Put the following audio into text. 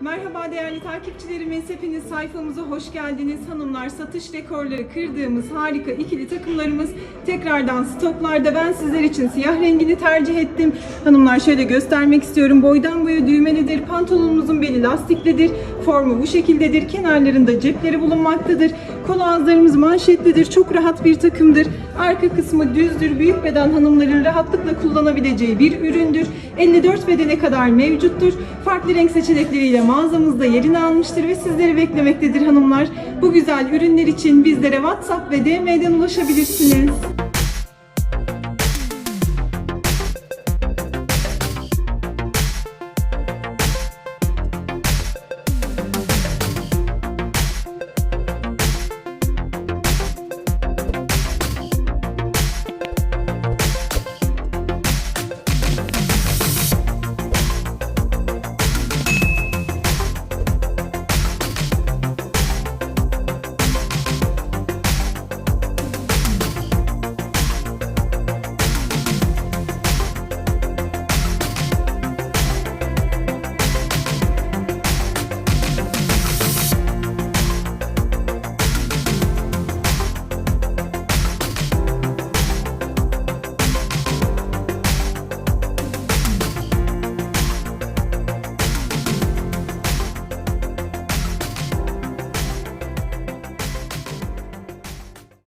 Merhaba değerli takipçilerimiz. Hepiniz sayfamıza hoş geldiniz. Hanımlar satış rekorları kırdığımız harika ikili takımlarımız tekrardan stoklarda. Ben sizler için siyah rengini tercih ettim. Hanımlar şöyle göstermek istiyorum. Boydan boya düğmelidir. Pantolonumuzun beli lastiklidir. Formu bu şekildedir. Kenarlarında cepleri bulunmaktadır. Kol ağızlarımız manşetlidir. Çok rahat bir takımdır. Arka kısmı düzdür. Büyük beden hanımların rahatlıkla kullanabileceği bir üründür. 54 bedene kadar mevcuttur. Farklı renk seçenekleriyle mağazamızda yerini almıştır ve sizleri beklemektedir hanımlar. Bu güzel ürünler için bizlere WhatsApp ve DM'den ulaşabilirsiniz.